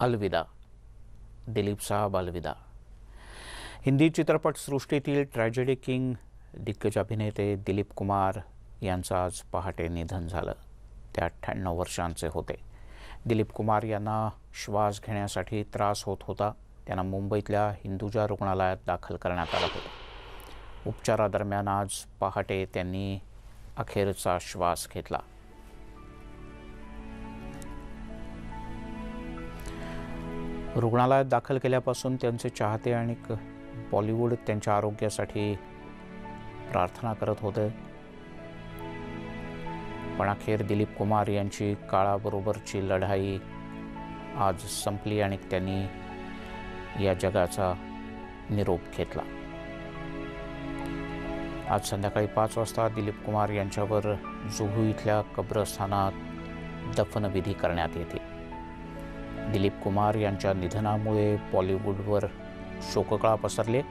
अलविदा. दिलीप साहब अलविदा. हिंदी चित्रपटसृष्टीतील ट्रॅजेडी किंग दिग्गज अभिनेते दिलीप कुमार यांचं आज पहाटे निधन झालं. ते अठ्ठ्याण्णव वर्षांचे होते. दिलीप कुमार यांना श्वास घेण्यासाठी त्रास होत होता. त्यांना मुंबईतल्या हिंदुजा रुग्णालयात दाखल करण्यात आलं होतं. उपचारादरम्यान आज पहाटे त्यांनी अखेरचा श्वास घेतला. रुग्णालयात दाखल केल्यापासून त्यांचे चाहते आणि बॉलिवूड त्यांच्या आरोग्यासाठी प्रार्थना करत होते. पण अखेर दिलीप कुमार यांची काळाबरोबरची लढाई आज संपली आणि त्यांनी या जगाचा निरोप घेतला. आज संध्याकाळी पाच वाजता दिलीप कुमार यांच्यावर जुहू इथल्या कब्रस्थानात दफनविधी करण्यात येते. दिलीप कुमार यांच्या निधनामुळे बॉलिवूडवर शोककळा पसरले.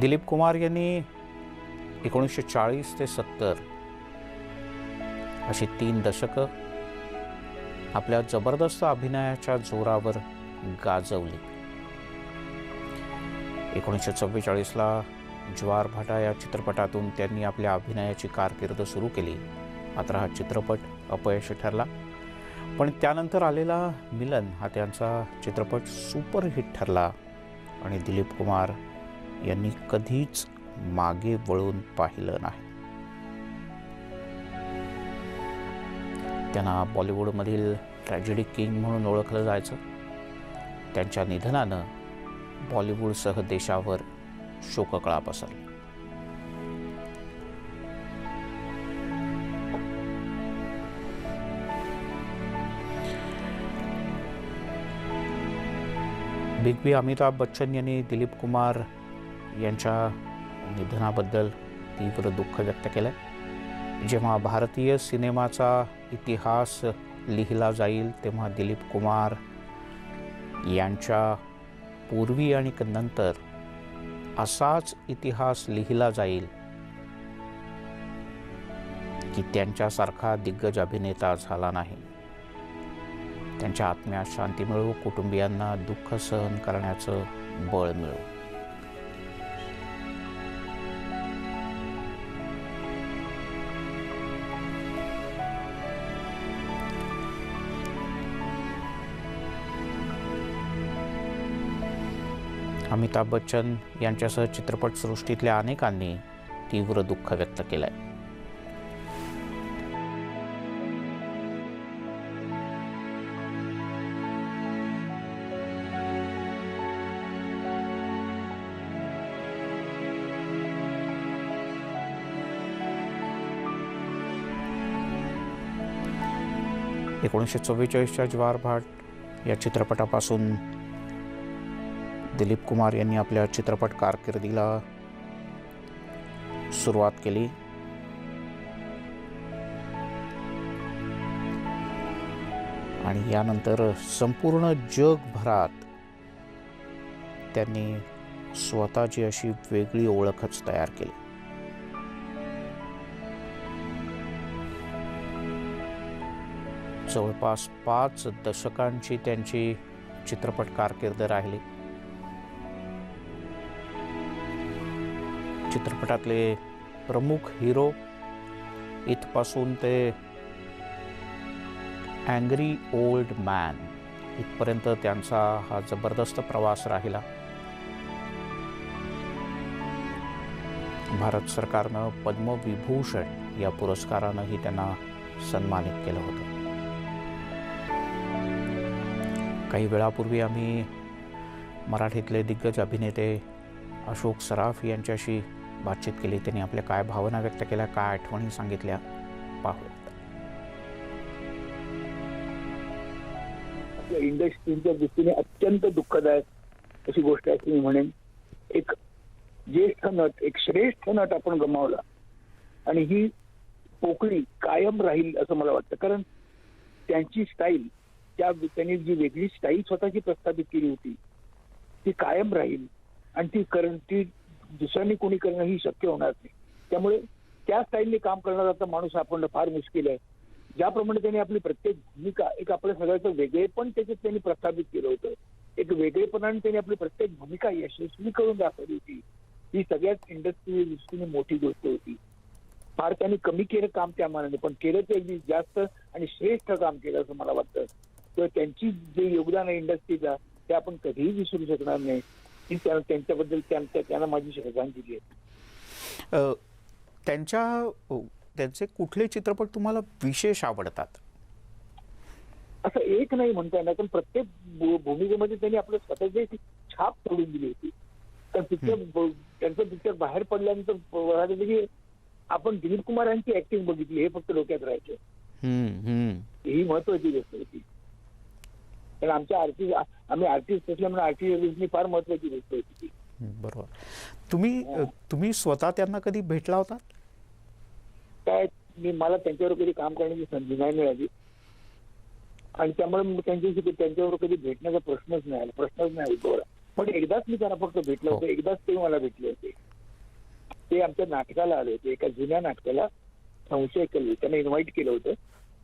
दिलीप कुमार यांनी एकोणीसशे चाळीस ते सत्तर अशी तीन दशकं आपल्या जबरदस्त अभिनयाच्या जोरावर गाजवली. एकोणीसशे चव्वेचाळीसला ज्वार भाटा या चित्रपटातून त्यांनी आपल्या अभिनयाची कारकीर्द सुरू केली. मात्र हा चित्रपट अपयशी ठरला. पण त्यानंतर आलेला मिलन हा त्यांचा चित्रपट सुपरहिट ठरला आणि दिलीप कुमार यांनी कधीच मागे वळून पाहिलं नाही. त्यांना बॉलिवूडमधील ट्रॅजेडी किंग म्हणून ओळखलं जायचं. त्यांच्या निधनानं बॉलिवूडसह देशावर शोककळा पसरली. बिग अमिताभ बच्चन यांनी दिलीप कुमार यांच्या निधनाबद्दल तीव्र दुःख व्यक्त केलं जेव्हा भारतीय सिनेमाचा इतिहास लिहिला जाईल तेव्हा दिलीप कुमार यांच्या पूर्वी आणि नंतर असाच इतिहास लिहिला जाईल की त्यांच्यासारखा दिग्गज अभिनेता झाला नाही. त्यांच्या आत्म्यात शांती मिळवू कुटुंबियांना दुःख सहन करण्याचं बळ मिळू अमिताभ बच्चन यांच्यासह चित्रपटसृष्टीतल्या अनेकांनी तीव्र दुःख व्यक्त केलंय. एकोणीसशे चव्वेचाळीसच्या ज्वार भाट या चित्रपटापासून दिलीप कुमार यांनी आपल्या चित्रपट कारकिर्दीला सुरुवात केली. आणि यानंतर संपूर्ण जगभरात त्यांनी स्वतःची अशी वेगळी ओळखच तयार केली. जवळपास पाच दशकांची त्यांची चित्रपट कारकीर्द राहिली. चित्रपटातले प्रमुख हिरो इथपासून ते अँग्री ओल्ड मॅन इथपर्यंत त्यांचा हा जबरदस्त प्रवास राहिला. भारत सरकारनं पद्मविभूषण या पुरस्कारानंही त्यांना सन्मानित केलं होतं. काही वेळापूर्वी आम्ही मराठीतले दिग्गज अभिनेते अशोक सराफ यांच्याशी बातचीत केली. त्यांनी आपल्या काय भावना व्यक्त केल्या काय आठवणी सांगितल्या पाहूयात आपल्या इंडस्ट्रीच्या दृष्टीने अत्यंत दुःखदायक अशी गोष्ट आहे अशी मी म्हणेन. एक ज्येष्ठ नट एक श्रेष्ठ नट आपण गमावला आणि ही पोकळी कायम राहील असं मला वाटतं. कारण त्यांची स्टाईल त्या त्यांनी जी वेगळी स्टाईल स्वतःची प्रस्थापित केली होती ती कायम राहील आणि ती करण ती दुसऱ्यांनी कोणी करणं ही शक्य होणार नाही. त्यामुळे त्या स्टाईलने काम करणारा आता माणूस आपण फार मुश्किल आहे ज्याप्रमाणे त्यांनी आपली प्रत्येक भूमिका एक आपल्या सगळ्याचं वेगळेपण त्याच्यात त्यांनी प्रस्थापित केलं होतं. एक वेगळेपणाने त्यांनी आपली प्रत्येक भूमिका यशस्वी करून दाखवली होती. ही सगळ्यात इंडस्ट्री दृष्टीने मोठी गोष्ट होती. फार त्यांनी कमी केलं काम त्या मानाने पण केलं ते अगदी जास्त आणि श्रेष्ठ काम केलं असं मला वाटतं. तर त्यांची जे योगदान आहे इंडस्ट्रीचा ते आपण कधीही विसरू शकणार नाही. ही त्या- त्यांच्याबद्दल त्यांच्या त्यांना माझी श्रद्धांजली आहे. त्यांच्या त्यांचे कुठले चित्रपट तुम्हाला विशेष आवडतात? असं एक नाही म्हणता येणार पण प्रत्येक भूमिकेमध्ये त्यांनी आपलं स्वतःची छाप सोडून दिली होती. तर पिक्चर त्यांचं पिक्चर बाहेर पडल्यानंतर की आपण दिलीप कुमार यांची ऍक्टिंग बघितली हे फक्त डोक्यात राहायचं. ही महत्वाची गोष्ट होती. कारण आमच्या आर्टिस्ट आम्ही आर्टिस्ट असल्यामुळे आर्टिस्ट फार महत्वाची गोष्ट होती बरोबर. तुम्ही तुम्ही स्वतः त्यांना कधी भेटला होता? काय मी मला त्यांच्यावर कधी काम करण्याची संधी नाही मिळाली. आणि त्यामुळे त्यांच्याशी त्यांच्यावर कधी भेटण्याचा प्रश्नच नाही आला प्रश्नच नाही उद्भवला पण एकदाच मी त्यांना फक्त भेटलो होतो हो. एकदाच ते मला भेटले होते. ते आमच्या नाटकाला आले होते एका जुन्या नाटकाला संशय कलू त्यांना इन्व्हाइट केलं होतं.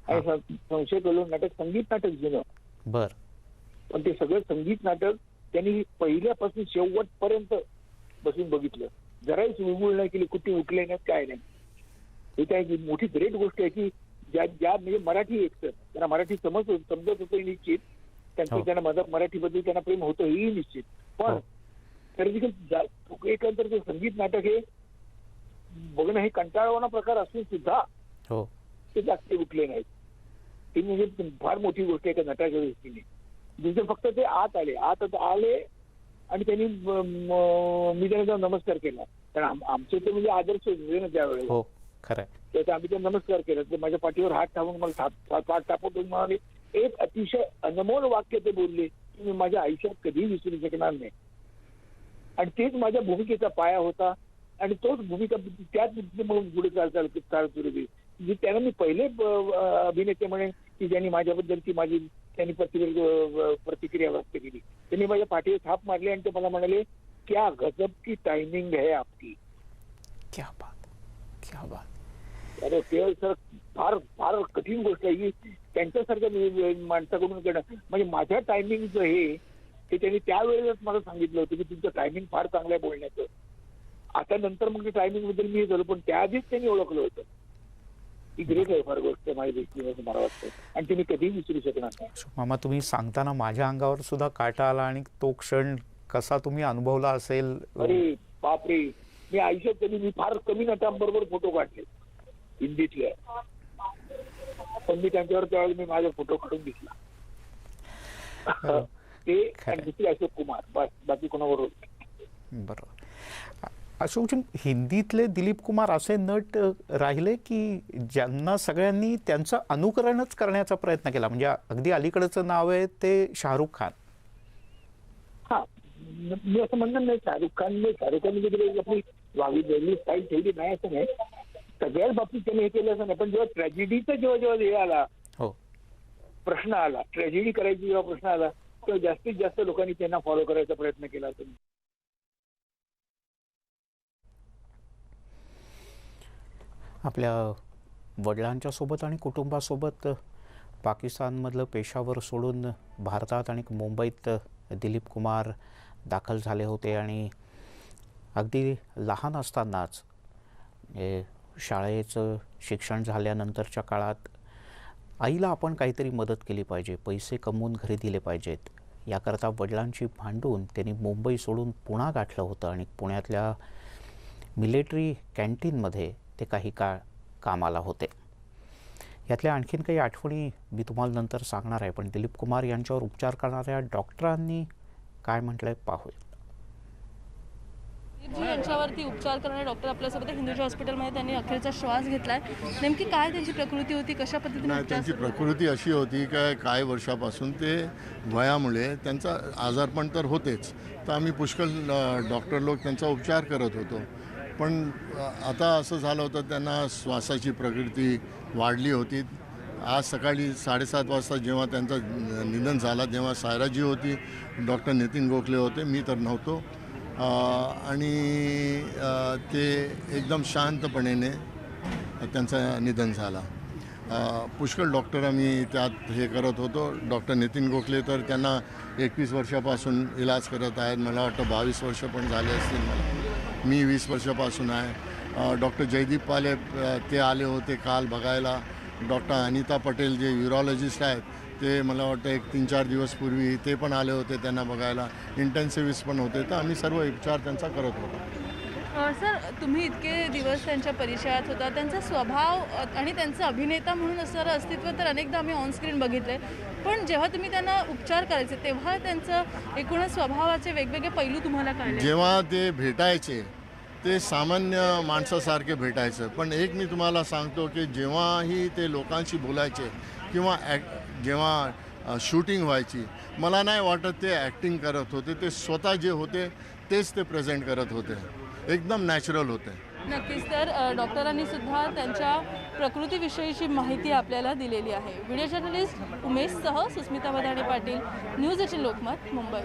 आणि संशय कलू नाटक संगीत नाटक जुनं. बर. पण ते सगळं संगीत नाटक त्यांनी पहिल्यापासून शेवटपर्यंत बसून बघितलं. जराही चुळबुळ नाही केली कुठे उठले नाही काय नाही. ही काय एक मोठी ग्रेट गोष्ट आहे की ज्या ज्या म्हणजे मराठी एकतर त्यांना मराठी समज समजत होतं हे निश्चित त्यांचं हो. त्यांना मदत मराठीबद्दल त्यांना प्रेम होतं हेही निश्चित. पण हो. तरी देखील जा- एकंदर ते संगीत नाटक हे बघणं हे कंटाळवाना प्रकार असून सुद्धा हो. ते जास्त उठले नाहीत. ती म्हणजे फार मोठी गोष्ट आहे का नटाच्या दृष्टीने दुसरे फक्त ते आत आले आत आले आणि त्यांनी म- त्यांना जाऊन नमस्कार केला. कारण आम- आमचे ते म्हणजे आदर्श होते ना हो खरंय तर आम्ही त्यांना नमस्कार केला. ते माझ्या पाठीवर हात टाकून मला हात. टाकून म्हणाले एक अतिशय अनमोल वाक्य ते बोलले की मी माझ्या आयुष्यात कधीही विसरू शकणार नाही. आणि तेच माझ्या भूमिकेचा पाया होता. आणि तोच भूमिका त्याच मग पुढे चाल चाल सुरू केली म्हणजे त्यांना मी पहिले अभिनेते म्हणेन की ज्यांनी माझ्याबद्दलची माझी त्यांनी प्रतिक्रिया प्रतिक्रिया व्यक्त केली. त्यांनी माझ्या पाठीवर थाप मारली आणि ते मला म्हणाले क्या गजब की टायमिंग है आपकी. क्या बात क्या बात. अरे ते सर फार फार कठीण गोष्ट आहे. की त्यांच्यासारख्या माणसाकडून करणं. म्हणजे माझ्या टायमिंगचं हे ते त्यांनी त्यावेळेलाच मला सांगितलं होतं की तुमचं टायमिंग फार चांगलं आहे बोलण्याचं. आता नंतर मग टायमिंगबद्दल मी हे झालो पण त्याआधीच त्यांनी ओळखलं होतं. ही ग्रेट आहे फार गोष्ट माझ्या दृष्टीने असं मला वाटतं. आणि ते मी कधीही विसरू शकणार नाही. मामा तुम्ही सांगताना माझ्या अंगावर सुद्धा काटा आला आणि तो क्षण कसा तुम्ही अनुभवला असेल? अरे बापरे. मी आयुष्यात कधी मी फार कमी नटांबरोबर फोटो काढले. हिंदीतले. पण मी त्यांच्यावर त्यावेळेस मी माझा फोटो काढून दिसला ते आणि दुसरे अशोक कुमार. बाकी कोणाबरोबर. बरोबर. अशोकजी हिंदीतले दिलीप कुमार असे नट राहिले की ज्यांना सगळ्यांनी त्यांचं अनुकरणच करण्याचा प्रयत्न केला. म्हणजे अगदी अलीकडचं नाव आहे ते शाहरुख खान. हा. म- असं म्हणणार नाही शाहरुख खानने शाहरुख खान वगैरे आपली वागली वेगळी स्टाईल ठेवली नाही असं नाही. सगळ्याच बाबतीत त्याने हे केलं असं नाही. पण जेव्हा ट्रॅजेडीचा जेव्हा जेव्हा हे आला हो. प्रश्न आला ट्रॅजेडी करायची जेव्हा प्रश्न आला तेव्हा जास्तीत जास्त लोकांनी त्यांना फॉलो करायचा प्रयत्न केला. असं आपल्या वडिलांच्या सोबत आणि कुटुंबासोबत पाकिस्तानमधलं पेशावर सोडून भारतात आणि मुंबईत दिलीप कुमार दाखल झाले होते आणि अगदी लहान असतानाच शाळेचं शिक्षण झाल्यानंतरच्या काळात आईला आपण काहीतरी मदत केली पाहिजे पैसे कमवून घरी दिले पाहिजेत. याकरता वडिलांची भांडून त्यांनी मुंबई सोडून पुणा गाठलं होतं आणि पुण्यातल्या मिलिटरी कॅन्टीनमध्ये ते काही काळ कामाला होते. यातल्या आणखीन काही आठवणी मी तुम्हाला नंतर सांगणार आहे पण दिलीप कुमार यांच्यावर उपचार करणाऱ्या डॉक्टरांनी काय म्हटलंय पाहूया. दिलीपजी यांच्यावरती उपचार करणारे डॉक्टर आपल्यासोबत. हिंदूच्या हॉस्पिटलमध्ये त्यांनी अखेरचा श्वास घेतलाय. नेमकी काय त्यांची प्रकृती होती? कशा पद्धतीने त्यांची? प्रकृती अशी होती काय काही वर्षापासून ते वयामुळे त्यांचा आजारपण तर होतेच. तर आम्ही पुष्कळ डॉक्टर लोक त्यांचा उपचार करत होतो. पण आता असं झालं होतं त्यांना श्वासाची प्रकृती वाढली होती. आज सकाळी साडेसात वाजता जेव्हा त्यांचं निधन झाला तेव्हा सायराजी होती डॉक्टर नितीन गोखले होते मी तर नव्हतो. आणि ते एकदम शांतपणेने त्यांचं निधन झाला. पुष्कळ डॉक्टर आम्ही त्यात हे करत होतो. डॉक्टर नितीन गोखले तर त्यांना एकवीस वर्षापासून इलाज करत आहेत. मला वाटतं बावीस वर्ष पण झाले असतील. मला मी वीस वर्षापासून आहे. डॉक्टर जयदीप पाले ते आले होते काल बघायला. डॉक्टर अनिता पटेल जे युरॉलॉजिस्ट आहेत ते मला वाटतं एक तीन चार दिवसपूर्वी ते पण आले होते त्यांना बघायला. इंटेन्सिव्हिस्ट पण होते. तर आम्ही सर्व उपचार त्यांचा करत होतो. सर तुम्ही इतके दिवस त्यांच्या परिचयात होता. त्यांचा स्वभाव आणि त्यांचं अभिनेता म्हणून असणारं अस्तित्व तर अनेकदा आम्ही ऑनस्क्रीन बघितले. पण जेव्हा तुम्ही त्यांना उपचार करायचे तेव्हा त्यांचं एकूणच स्वभावाचे वेगवेगळे पैलू तुम्हाला कळले. जेव्हा ते भेटायचे ते सामान्य माणसासारखे भेटायचं. पण एक मी तुम्हाला सांगतो की जेव्हाही ते लोकांशी बोलायचे किंवा ॲक् जेव्हा शूटिंग व्हायची मला नाही वाटत ते ॲक्टिंग करत होते. ते स्वतः जे होते तेच ते प्रेझेंट करत होते. एकदम नॅचरल होते. नक्कीच तर डॉक्टरांनी सुद्धा त्यांच्या प्रकृतीविषयीची माहिती आपल्याला दिलेली आहे. व्हिडिओ जर्नलिस्ट उमेशसह सुस्मिता बदाणे पाटील न्यूज एटीन लोकमत मुंबई.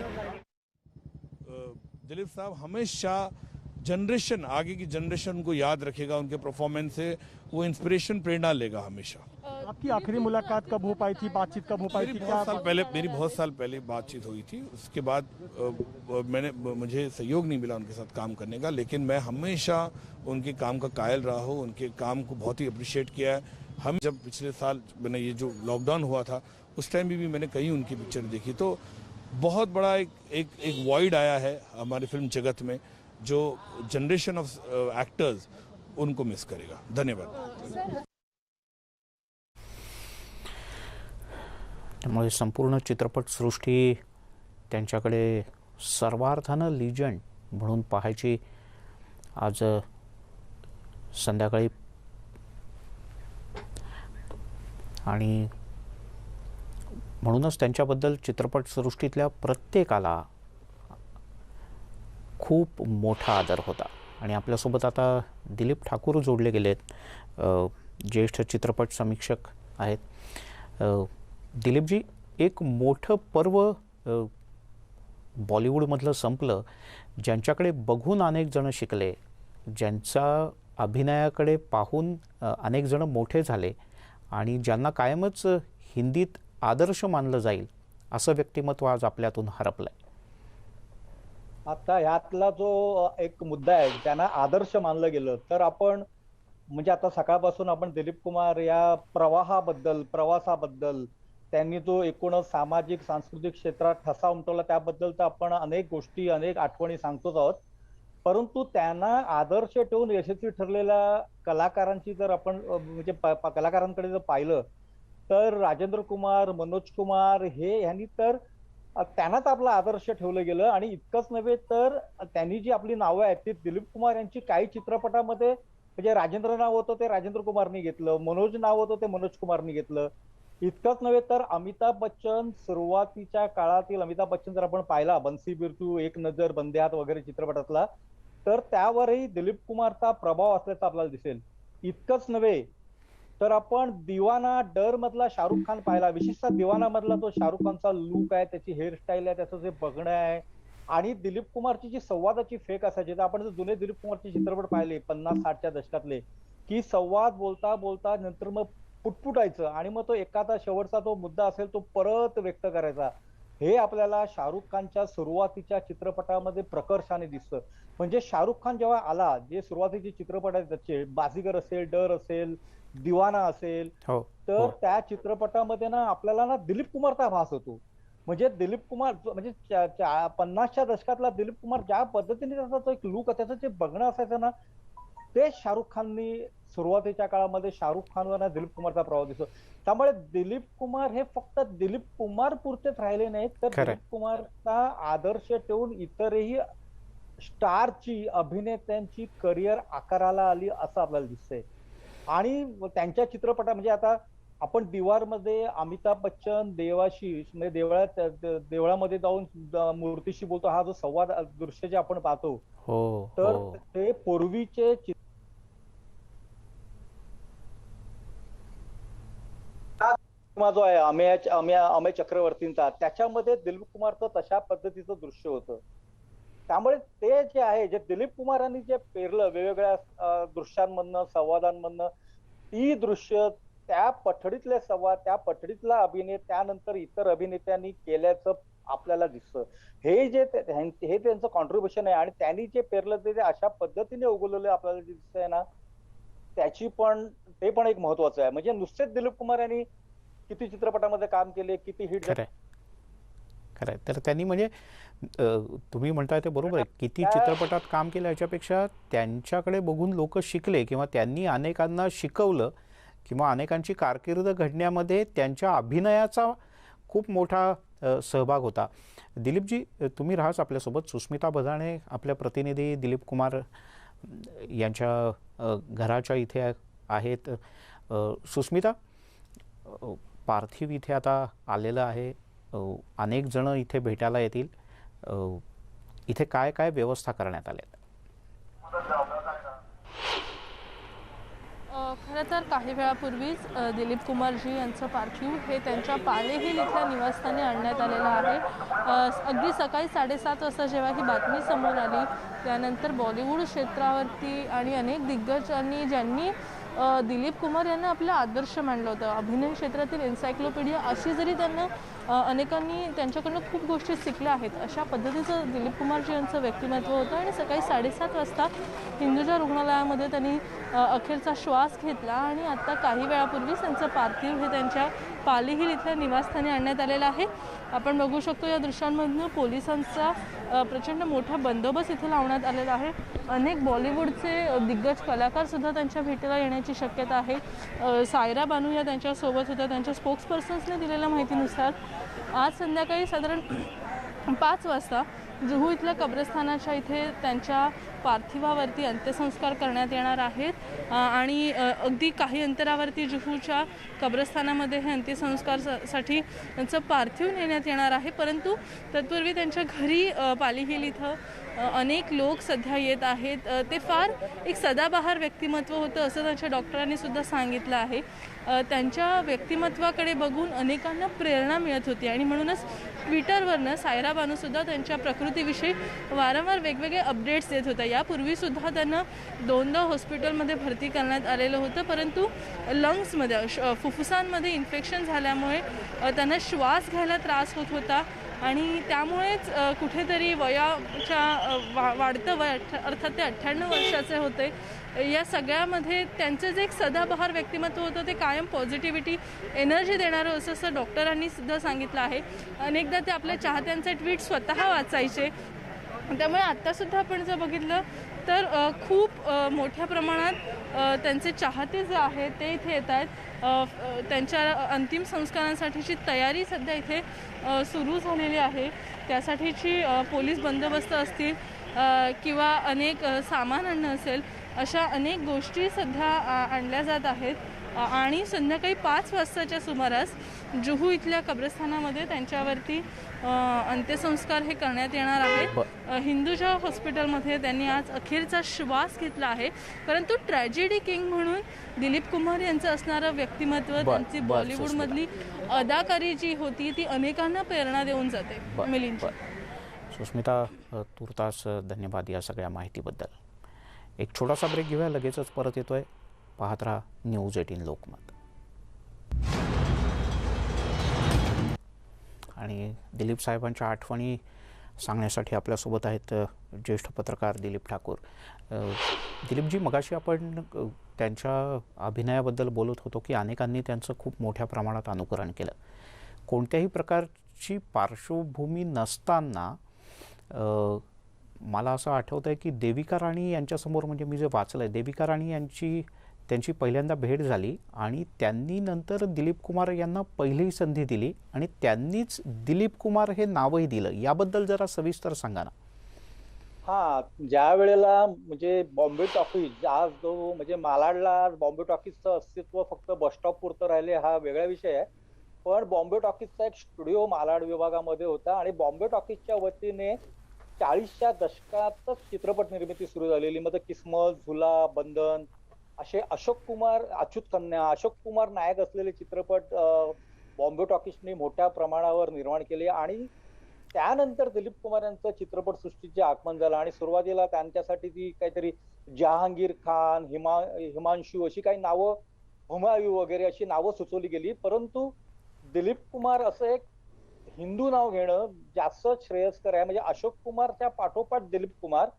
दिलीप साहब हमेशा जनरेशन आगे की जनरेशन को याद रखेगा उनके परफॉर्मेंस से वो इंस्पिरेशन प्रेरणा लेगा हमेशा। आपकी आखिरी मुलाकात कब हो पाई थी? बातचीत कब हो पाई थी? बहुत साल पहले मेरी बहुत साल पहले बातचीत हुई थी। उसके बाद मैंने मुझे सहयोग नहीं मिला उनके साथ काम करने का लेकिन मैं हमेशा उनके काम का कायल रहा हूँ उनके काम को बहुत ही अप्रिशिएट किया है। हम जब पिछले साल मैंने ये जो लॉकडाउन हुआ था उस टाइम भी, भी मैंने कई उनकी पिक्चर देखी। तो बहुत बड़ा एक एक एक वॉइड आया है हमारे फ़िल्म जगत में जो जनरेशन ऑफ़ एक्टर्स उनको मिस करेगा। धन्यवाद। त्यामुळे संपूर्ण चित्रपटसृष्टी त्यांच्याकडे सर्वार्थानं लिजंड म्हणून पाहायची आज संध्याकाळी. आणि म्हणूनच त्यांच्याबद्दल चित्रपटसृष्टीतल्या प्रत्येकाला खूप मोठा आदर होता. आणि आपल्यासोबत आता दिलीप ठाकूर जोडले गेलेत ज्येष्ठ चित्रपट समीक्षक आहेत. दिलीपजी एक मोठं पर्व बॉलिवूडमधलं संपलं ज्यांच्याकडे बघून अनेक जण शिकले ज्यांचा अभिनयाकडे पाहून अनेक जण मोठे झाले आणि ज्यांना कायमच हिंदीत आदर्श मानलं जाईल असं व्यक्तिमत्व आज आपल्यातून हरपलं आहे आता ह्यातला जो एक मुद्दा आहे त्यांना आदर्श मानलं गेलं तर आपण म्हणजे आता सकाळपासून आपण दिलीप कुमार या प्रवाहाबद्दल प्रवासाबद्दल त्यांनी जो एकूणच सामाजिक सांस्कृतिक क्षेत्रात ठसा उमटवला. त्याबद्दल तर आपण अनेक गोष्टी अनेक आठवणी सांगतोच आहोत. परंतु त्यांना आदर्श ठेवून यशस्वी ठरलेल्या कलाकारांची जर आपण म्हणजे कलाकारांकडे जर पाहिलं तर राजेंद्र कुमार मनोज कुमार हे यांनी तर त्यांनाच आपला आदर्श ठेवलं गेलं. आणि इतकंच नव्हे तर त्यांनी जी आपली नावं आहेत ती दिलीप कुमार यांची काही चित्रपटामध्ये म्हणजे राजेंद्र नाव होतं ते राजेंद्र कुमारनी घेतलं मनोज नाव होतं ते मनोज कुमारनी घेतलं. इतकंच नव्हे तर अमिताभ बच्चन सुरुवातीच्या काळातील अमिताभ बच्चन जर आपण पाहिला बन्सी बिरतू एक नजर बंद्यात वगैरे चित्रपटातला तर त्यावरही दिलीप कुमारचा प्रभाव असल्याचा आपल्याला दिसेल. इतकंच नव्हे तर आपण दिवाना डर मधला शाहरुख खान पाहिला. विशेषतः दिवाना मधला तो शाहरुख खानचा लुक आहे त्याची हेअरस्टाईल आहे त्याचं जे बघणं आहे आणि दिलीप कुमारची जी संवादाची फेक असायची तर आपण जर जुने दिलीप कुमारचे चित्रपट पाहिले पन्नास साठच्या दशकातले की संवाद बोलता बोलता नंतर मग पुटपुटायचं आणि मग तो एखादा शेवटचा तो मुद्दा असेल तो परत व्यक्त करायचा. हे आपल्याला शाहरुख खानच्या सुरुवातीच्या चित्रपटामध्ये प्रकर्षाने दिसतं. म्हणजे शाहरुख खान जेव्हा आला जे सुरुवातीचे चित्रपट आहेत त्याचे बाजीगर असेल डर असेल दिवाना असेल हो तर हो. त्या चित्रपटामध्ये ना आपल्याला ना दिलीप कुमारचा भास होतो. म्हणजे दिलीप कुमार जो- म्हणजे च्या- च्या- पन्नासच्या दशकातला दिलीप कुमार ज्या पद्धतीने त्याचा तो एक लुक त्याचं जे बघणं असायचं ना ते शाहरुख खाननी सुरुवातीच्या काळामध्ये शाहरुख खानवर ना दिलीप कुमारचा प्रभाव दिसतो. त्यामुळे दिलीप कुमार हे फक्त दिलीप कुमार पुरतेच राहिले नाहीत. तर. दिलीप कुमारचा आदर्श ठेवून इतरही स्टारची अभिनेत्यांची करिअर आकाराला आली असं आपल्याला दिसतंय. आणि त्यांच्या चित्रपटा म्हणजे आता आपण दिवारमध्ये अमिताभ बच्चन देवाशी म्हणजे देवळात देवळामध्ये जाऊन मूर्तीशी बोलतो हा जो संवाद दृश्य जे आपण पाहतो हो तर हो. ते पूर्वीचे चित्र- जो आहे अमेय अमेय अमेय चक्रवर्तींचा त्याच्यामध्ये दिलीप कुमारचं तशा पद्धतीचं दृश्य होतं. त्यामुळे ते जे आहे जे दिलीप कुमारांनी जे पेरलं वेगवेगळ्या दृश्यांमधनं संवादांमधनं ती दृश्य त्या पठडीतले संवाद त्या पठडीतला अभिनय त्यानंतर इतर अभिनेत्यांनी केल्याचं आपल्याला दिसतं. हे जे हे त्यांचं कॉन्ट्रीब्युशन आहे आणि त्यांनी जे पेरलं ते ते अशा पद्धतीने उगवलेलं आपल्याला जे दिसतंय ना त्याची पण ते पण एक महत्वाचं आहे. म्हणजे नुसतेच दिलीप कुमार यांनी किती चित्रपटामध्ये काम केले किती हिट खरं आहे खरं आहे तर त्यांनी म्हणजे तुम्ही म्हणताय ते बरोबर आहे. किती चित्रपटात काम केलं याच्यापेक्षा त्यांच्याकडे बघून लोक शिकले किंवा त्यांनी अनेकांना शिकवलं किंवा अनेकांची कारकीर्द घडण्यामध्ये त्यांच्या अभिनयाचा खूप मोठा सहभाग होता. दिलीपजी तुम्ही राहाच आपल्यासोबत. सुस्मिता बधाणे आपल्या प्रतिनिधी दिलीप कुमार यांच्या घराच्या इथे आहेत. सुस्मिता पार्थिव इथे आता आलेलं आहे. अनेक जण इथे भेटायला येतील. इथे काय काय व्यवस्था करण्यात आल्या? खरं तर काही वेळापूर्वीच दिलीप कुमारजी यांचं पार्थिव हे त्यांच्या पालेहिल इथल्या निवासस्थानी आणण्यात आलेलं आहे. अगदी सकाळी साडेसात वाजता जेव्हा ही बातमी समोर आली त्यानंतर बॉलिवूड क्षेत्रावरती आणि अनेक दिग्गजांनी ज्यांनी दिलीप कुमार यांना आपला आदर्श मानलं होतं. अभिनय क्षेत्रातील एन्सायक्लोपीडिया अशी जरी त्यांना अनेकांनी त्यांच्याकडनं खूप गोष्टी शिकल्या आहेत अशा पद्धतीचं दिलीप कुमारजी यांचं व्यक्तिमत्व होतं आणि सकाळी साडेसात वाजता हिंदुजा रुग्णालयामध्ये त्यांनी अखेरचा श्वास घेतला आणि आत्ता काही वेळापूर्वीच त्यांचं पार्थिव हे त्यांच्या पालीहिल इथल्या निवासस्थानी आणण्यात आलेलं आहे. आपण बघू शकतो या दृश्यांमधनं पोलिसांचा प्रचंड मोठा बंदोबस्त इथे लावण्यात आलेला आहे. अनेक बॉलिवूडचे दिग्गज कलाकारसुद्धा त्यांच्या भेटीला येण्याची शक्यता आहे. सायरा बानू या त्यांच्यासोबत होत्या. त्यांच्या स्पोक्सपर्सन्सने दिलेल्या माहितीनुसार आज संध्याकाळी साधारण पाच वाजता जुहू इथल्या कब्रस्थानाच्या इथे त्यांच्या पार्थिवावरती अंत्यसंस्कार करण्यात येणार आहेत. आणि अगदी काही अंतरावरती जुहूच्या कब्रस्थानामध्ये हे अंत्यसंस्कार सा- साठी त्यांचं पार्थिव नेण्यात येणार आहे. परंतु तत्पूर्वी त्यांच्या घरी पाली हिल इथं अनेक लोक सध्या येत आहेत. ते फार एक सदाबहार व्यक्तिमत्व होतं असं त्यांच्या डॉक्टरांनी सुद्धा सांगितलं आहे. त्यांच्या व्यक्तिमत्वाकडे बघून अनेकांना प्रेरणा मिळत होती आणि म्हणूनच ट्विटरवरनं सायरा बानूसुद्धा त्यांच्या प्रकृतीविषयी वारंवार वेगवेगळे अपडेट्स देत होत्या यापूर्वीसुद्धा त्यांना दोनदा हॉस्पिटलमध्ये भरती करण्यात आलेलं होतं परंतु लंग्समध्ये श फुफ्फुसांमध्ये इन्फेक्शन झाल्यामुळे त्यांना श्वास घ्यायला त्रास होत होता. आणि त्यामुळेच कुठेतरी वयाच्या वा वाढतं वय अठ्ठा अर्थात ते अठ्ठ्याण्णव वर्षाचे होते. या सगळ्यामध्ये त्यांचं जे एक सदाबहार व्यक्तिमत्व होतं ते कायम पॉझिटिव्हिटी एनर्जी देणारं असं असं डॉक्टरांनी सुद्धा सांगितलं आहे. अनेकदा ते आपल्या चाहत्यांचे ट्विट स्वतः वाचायचे. त्यामुळे आत्तासुद्धा आपण जर बघितलं तर खूप मोठ्या प्रमाणात त्यांचे चाहते जे आहेत ते इथे येत आहेत. त्यांच्या अंतिम संस्कारांसाठीची तयारी सध्या इथे सुरू झालेली आहे. त्यासाठीची पोलीस बंदोबस्त असतील किंवा अनेक सामान आणणं असेल अशा अनेक गोष्टी सध्या आणल्या जात आहेत. आणि संध्याकाळी पाच वाजताच्या सुमारास जुहू इथल्या कब्रस्थानामध्ये त्यांच्यावरती अंत्यसंस्कार हे करण्यात येणार आहेत. हिंदूच्या हॉस्पिटलमध्ये त्यांनी आज अखेरचा श्वास घेतला आहे. परंतु ट्रॅजेडी किंग म्हणून दिलीप कुमार यांचं असणारं व्यक्तिमत्व त्यांची बॉलिवूडमधली अदाकारी जी होती ती अनेकांना प्रेरणा देऊन जाते. मिलिंद. सुस्मिता तुर्तास धन्यवाद या सगळ्या माहितीबद्दल. एक छोटासा ब्रेक घेऊया लगेचच परत येतोय. पाहत राहा न्यूज एटीन लोकमत. आणि दिलीप साहेबांच्या आठवणी सांगण्यासाठी आपल्यासोबत आहेत ज्येष्ठ पत्रकार दिलीप ठाकूर. दिलीपजी मगाशी आपण त्यांच्या अभिनयाबद्दल बोलत होतो की अनेकांनी त्यांचं खूप मोठ्या प्रमाणात अनुकरण केलं. कोणत्याही प्रकारची पार्श्वभूमी नसताना मला असं आठवतं आहे की देविका राणी यांच्यासमोर म्हणजे मी जे वाचलं आहे देविका राणी यांची त्यांची पहिल्यांदा भेट झाली आणि त्यांनी नंतर दिलीप कुमार यांना पहिली संधी दिली आणि त्यांनीच दिलीप कुमार हे नावही दिलं. याबद्दल जरा सविस्तर सांगा ना. हा ज्या वेळेला म्हणजे बॉम्बे टॉकीज आज जो म्हणजे मालाडला बॉम्बे टॉकीजचं अस्तित्व फक्त बस स्टॉप पुरतं राहिले हा वेगळा विषय आहे. पण बॉम्बे टॉकीजचा एक स्टुडिओ मालाड विभागामध्ये होता आणि बॉम्बे टॉकीजच्या वतीने चाळीसच्या दशकातच चित्रपट निर्मिती सुरू झालेली. मग किस्मत झुला बंधन असे अशोक कुमार अच्युत कन्या अशोक कुमार नायक असलेले चित्रपट बॉम्बे टॉकीजने मोठ्या प्रमाणावर निर्माण केले आणि त्यानंतर दिलीप कुमार यांचं चित्रपट सृष्टीचे आगमन झालं आणि सुरुवातीला त्यांच्यासाठी ती काहीतरी जहांगीर खान हिमा हिमांशू अशी काही नावं हुमायू वगैरे अशी नावं सुचवली गेली. परंतु दिलीप कुमार असं एक हिंदू नाव घेणं जास्त श्रेयस्कर आहे. म्हणजे अशोक कुमारच्या पाठोपाठ दिलीप कुमार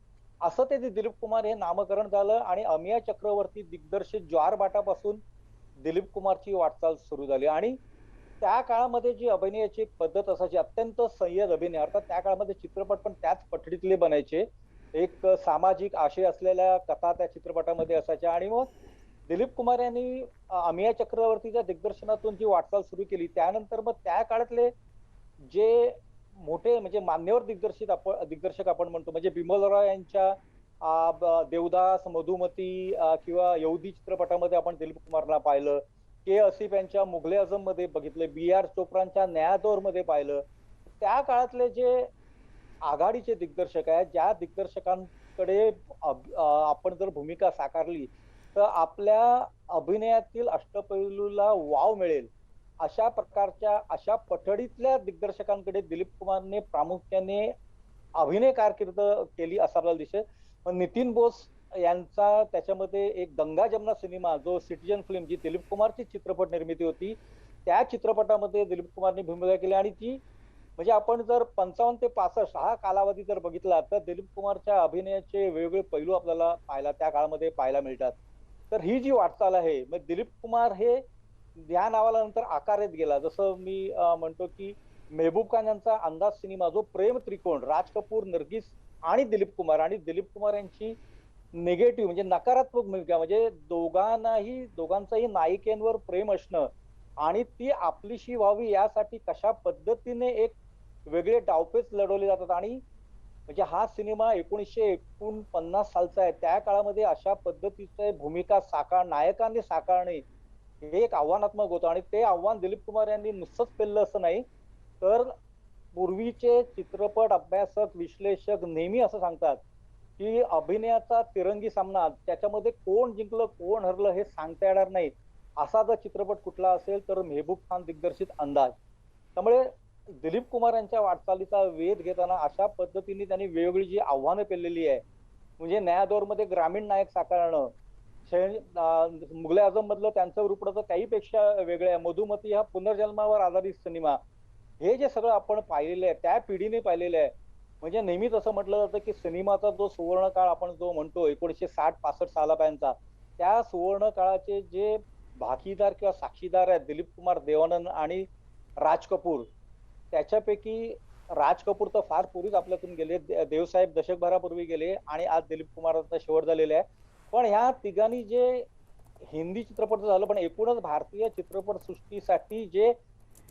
असं ते दिलीप कुमार हे नामकरण झालं आणि अमिया चक्रवर्ती दिग्दर्शित ज्वार बाटापासून दिलीप कुमारची वाटचाल सुरू झाली. आणि त्या काळामध्ये जी अभिनयाची पद्धत असायची अत्यंत संयद अभिनय. अर्थात त्या काळामध्ये चित्रपट पण त्याच पठडीतले बनायचे. एक सामाजिक आशय असलेल्या कथा त्या चित्रपटामध्ये असायच्या. आणि मग दिलीप कुमार यांनी अमिया चक्रवर्तीच्या दिग्दर्शनातून जी वाटचाल सुरू केली त्यानंतर मग त्या काळातले जे मोठे म्हणजे मान्यवर दिग्दर्शित आपण दिग्दर्शक आपण म्हणतो. म्हणजे बिमलराव यांच्या देवदास मधुमती किंवा यहुदी चित्रपटामध्ये आपण दिलीप कुमारला पाहिलं. के. असिफ यांच्या मुघले आझममध्ये बघितलं. बी. आर. चोप्रांच्या न्यायादोरमध्ये पाहिलं. त्या काळातले जे आघाडीचे दिग्दर्शक आहेत ज्या दिग्दर्शकांकडे आपण जर भूमिका साकारली तर आपल्या अभिनयातील अष्टपैलूला वाव मिळेल. अशा प्रकारच्या अशा पठडीतल्या दिग्दर्शकांकडे दिलीप कुमारने प्रामुख्याने अभिनय कारकीर्द केली असं आपल्याला दिसेल पण नितीन बोस यांचा त्याच्यामध्ये एक गंगा जमना सिनेमा जो सिटीजन फिल्म जी दिलीप कुमारची चित्रपट निर्मिती होती त्या चित्रपटामध्ये दिलीप कुमारने भूमिका केली आणि ती म्हणजे आपण जर पंचावन्न ते पासष्ट हा कालावधी जर बघितला तर दिलीप कुमारच्या अभिनयाचे वेगवेगळे पैलू आपल्याला पाहायला त्या काळामध्ये पाहायला मिळतात. तर ही जी वाटचाल आहे मग दिलीप कुमार हे या नावाला नंतर आकार येत गेला. जसं मी म्हणतो की मेहबूब खान यांचा अंदाज सिनेमा जो प्रेम त्रिकोण राज कपूर नर्गिस आणि दिलीप कुमार आणि दिलीप कुमार यांची निगेटिव्ह म्हणजे नकारात्मक भूमिका म्हणजे दोघांनाही दोघांचंही नायिकेंवर प्रेम असणं आणि ती आपलीशी व्हावी यासाठी कशा पद्धतीने एक वेगळे डावपेच लढवले जातात आणि म्हणजे हा सिनेमा एकोणीसशे एकोणपन्नास सालचा आहे. त्या काळामध्ये अशा पद्धतीचे भूमिका साकार नायकांनी साकारणे हे एक आव्हानात्मक होतं आणि ते आव्हान दिलीप कुमार यांनी नुसतंच पेललं असं नाही. तर पूर्वीचे चित्रपट अभ्यासक विश्लेषक नेहमी असं सांगतात की अभिनयाचा तिरंगी सामना त्याच्यामध्ये कोण जिंकलं कोण हरलं हे सांगता येणार नाही. असा जर चित्रपट कुठला असेल तर मेहबूब खान दिग्दर्शित अंदाज. त्यामुळे दिलीप कुमार यांच्या वाटचालीचा वेध घेताना अशा पद्धतीने त्यांनी वेगवेगळी जी आव्हानं पेललेली आहे म्हणजे न्यायादोरमध्ये ग्रामीण नायक साकारणं मुघले आझम मधलं त्यांचं रूप काही पेक्षा वेगळं आहे. मधुमती हा पुनर्जन्मावर आधारित सिनेमा. हे जे सगळं आपण पाहिलेलं आहे त्या पिढीने पाहिलेलं आहे म्हणजे नेहमीच असं म्हटलं जातं की सिनेमाचा जो सुवर्ण काळ आपण जो म्हणतो एकोणीसशे साठ पासष्ट सालापर्यंतचा त्या सुवर्ण काळाचे जे भागीदार किंवा साक्षीदार आहेत दिलीप कुमार देवानंद आणि राज कपूर त्याच्यापैकी राज कपूर तर फार पूर्वीच आपल्यातून गेले. दे- देवसाहेब दशकभरापूर्वी गेले आणि आज दिलीप कुमारांचा शेवट झालेला आहे. पण ह्या तिघांनी जे हिंदी चित्रपट झालं पण एकूणच भारतीय चित्रपट सृष्टीसाठी जे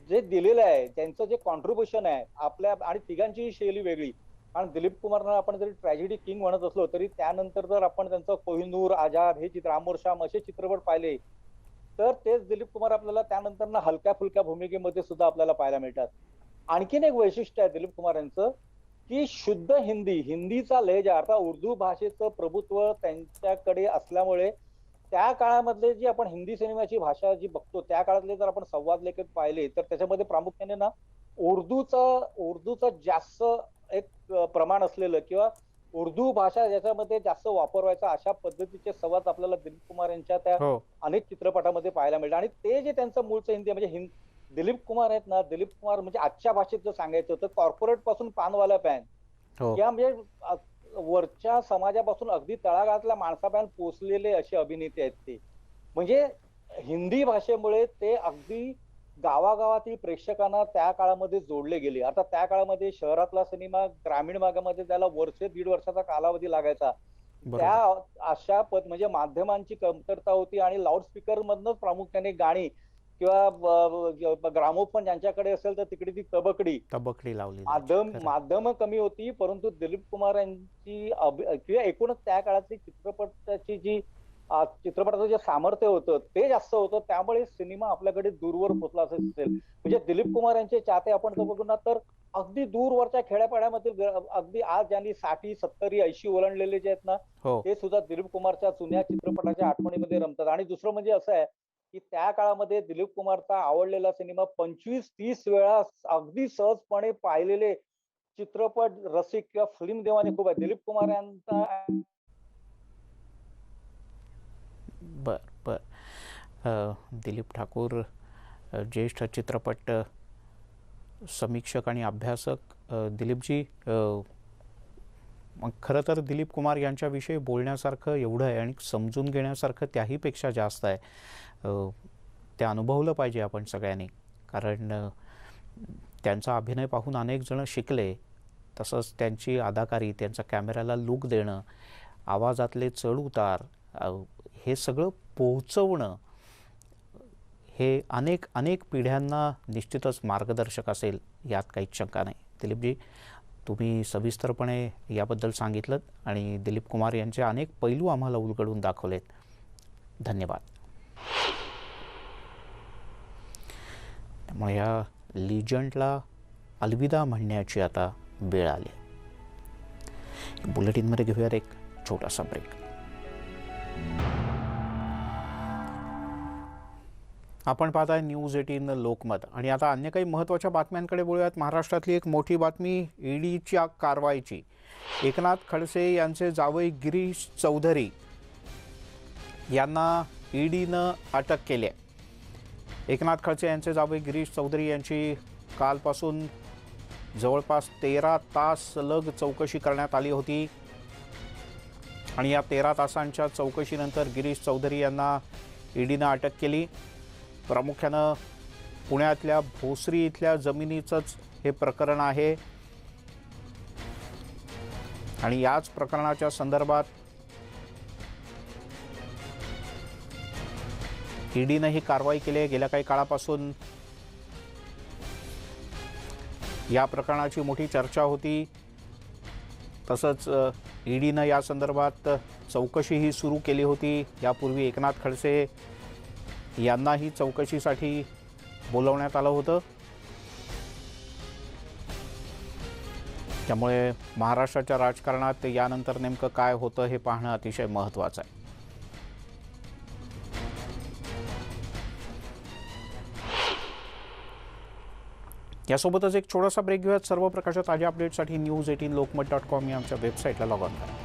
जे दिलेलं आहे त्यांचं जे कॉन्ट्रीब्युशन आहे आपल्या आणि तिघांचीही शैली वेगळी. कारण दिलीप कुमारनं आपण जरी ट्रॅजेडी किंग म्हणत असलो तरी त्यानंतर जर आपण त्यांचं कोहिनूर आझाद हे चित्र अमोर श्याम असे चित्रपट पाहिले तर तेच दिलीप कुमार आपल्याला त्यानंतर ना हलक्या फुलक्या भूमिकेमध्ये सुद्धा आपल्याला पाहायला मिळतात. आणखीन एक वैशिष्ट्य आहे दिलीप कुमार यांचं की शुद्ध हिंदी हिंदीचा लहेजा अर्थात उर्दू भाषेचं प्रभुत्व त्यांच्याकडे असल्यामुळे त्या काळामधले जी आपण हिंदी सिनेमाची भाषा जी बघतो त्या काळातले जर आपण संवाद लेखक पाहिले तर त्याच्यामध्ये प्रामुख्याने ना उर्दूचं उर्दूचं जास्त एक प्रमाण असलेलं किंवा उर्दू भाषा ज्याच्यामध्ये जास्त वापर व्हायचा अशा पद्धतीचे संवाद आपल्याला दिलीप कुमार यांच्या त्या हो. अनेक चित्रपटामध्ये पाहायला मिळतं आणि ते जे त्यांचं मूळचं हिंदी म्हणजे दिलीप कुमार आहेत ना दिलीप कुमार म्हणजे आजच्या भाषेत जर सांगायचं तर कॉर्पोरेटपासून पानवाला पॅन हो. या म्हणजे वरच्या समाजापासून अगदी तळागाळातल्या माणसापर्यंत पोचलेले असे अभिनेते आहेत ते. म्हणजे हिंदी भाषेमुळे ते अगदी गावागावातील प्रेक्षकांना त्या काळामध्ये जोडले गेले. आता त्या काळामध्ये शहरातला सिनेमा ग्रामीण भागामध्ये त्याला वर्ष दीड वर्षाचा कालावधी लागायचा. त्या अशा पद म्हणजे माध्यमांची कमतरता होती आणि लाऊडस्पीकर मधनच प्रामुख्याने गाणी किंवा ग्रामोफोन ज्यांच्याकडे असेल तर तिकडे ती तबकडी. तबकडी लावली माध्यम. माध्यम कमी होती परंतु दिलीप कुमार यांची किंवा एकूणच त्या काळातली चित्रपटाची जी चित्रपटाचं जे सामर्थ्य होतं ते जास्त होतं. त्यामुळे सिनेमा आपल्याकडे दूरवर पोहोचला असं दिसेल. म्हणजे दिलीप कुमार यांचे चाहते आपण जर बघू ना तर अगदी दूरवरच्या खेड्यापाड्यामधील अगदी आज ज्यांनी साठी सत्तरी ऐंशी ओलांडलेले जे आहेत ना हो. ते सुद्धा दिलीप कुमारच्या जुन्या चित्रपटाच्या आठवणीमध्ये रमतात. आणि दुसरं म्हणजे असं आहे की त्या काळामध्ये दिलीप कुमारचा आवडलेला सिनेमा पंचवीस तीस वेळा अगदी सहजपणे पाहिलेले चित्रपट रसिक किंवा फिल्म देवाने खूप आहे दिलीप कुमार यांचा बर बर. दिलीप ठाकूर ज्येष्ठ चित्रपट समीक्षक आणि अभ्यासक दिलीपजी मग खरं तर दिलीप कुमार यांच्याविषयी बोलण्यासारखं एवढं आहे आणि समजून घेण्यासारखं त्याहीपेक्षा जास्त आहे. ते अनुभवलं पाहिजे आपण सगळ्यांनी. कारण त्यांचा अभिनय पाहून अनेक जण शिकले. तसंच त्यांची अदाकारी त्यांचा कॅमेऱ्याला लूक देणं आवाजातले चढ उतार हे सगळं पोहोचवणं हे अनेक अनेक पिढ्यांना निश्चितच मार्गदर्शक असेल यात काहीच शंका नाही. दिलीपजी तुम्ही सविस्तरपणे याबद्दल सांगितलं आणि दिलीप कुमार यांचे अनेक पैलू आम्हाला उलगडून दाखवलेत. धन्यवाद. त्यामुळे या लिजंडला अलविदा म्हणण्याची आता वेळ आली. बुलेटिनमध्ये घेऊयात एक छोटासा ब्रेक आपण पाहताय न्यूज एटीन लोकमत. आणि आता अन्य काही महत्त्वाच्या बातम्यांकडे बोलूयात. महाराष्ट्रातली एक मोठी बातमी ईडीच्या कारवाईची. एकनाथ खडसे यांचे जावई गिरीश चौधरी यांना ईडीनं अटक केली आहे. एकनाथ खडसे यांचे जावई गिरीश चौधरी यांची कालपासून जवळपास तेरा तास सलग चौकशी करण्यात आली होती. आणि या तेरा तासांच्या चौकशीनंतर गिरीश चौधरी यांना ईडीनं अटक केली. प्रामुख्यानं पुण्यातल्या भोसरी इथल्या जमिनीचंच हे प्रकरण आहे. आणि याच प्रकरणाच्या संदर्भात ईडीनं ही कारवाई केली आहे. गेल्या काही काळापासून या प्रकरणाची मोठी चर्चा होती. तसंच ईडीनं या संदर्भात चौकशीही सुरू केली होती. यापूर्वी एकनाथ खडसे यांनाही चौकशीसाठी बोलवण्यात आलं होतं. त्यामुळे महाराष्ट्राच्या राजकारणात यानंतर नेमकं काय होतं हे पाहणं अतिशय महत्त्वाचं आहे. यासोबतच एक छोटासा ब्रेक घेऊयात. सर्व प्रकारच्या ताज्या अपडेटसाठी news eighteen Lokmat dot com या आमच्या वेबसाईटला लॉग ऑन करा.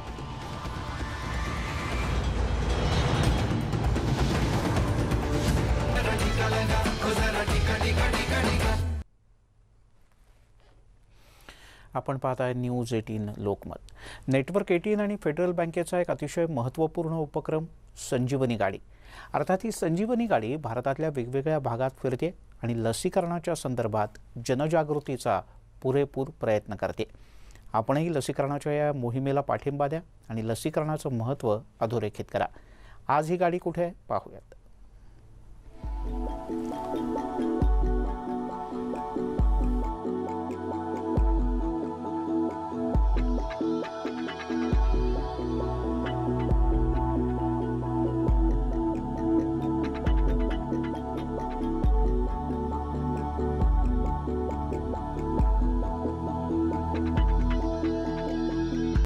आपण पाहत आहे news eighteen Lokmat. Network eighteen आणि फेडरल बँकेचा एक अतिशय महत्त्वपूर्ण उपक्रम संजीवनी गाडी. अर्थात ही संजीवनी गाडी भारतातल्या वेगवेगळ्या भागात फिरते. आणि लसीकरणाच्या संदर्भात जनजागृतीचा पुरेपूर प्रयत्न करते. आपणही लसीकरणाच्या या मोहिमेला पाठिंबा द्या आणि लसीकरणाचं महत्त्व अधोरेखित करा. आज ही गाडी कुठे आहे? पाहूयात.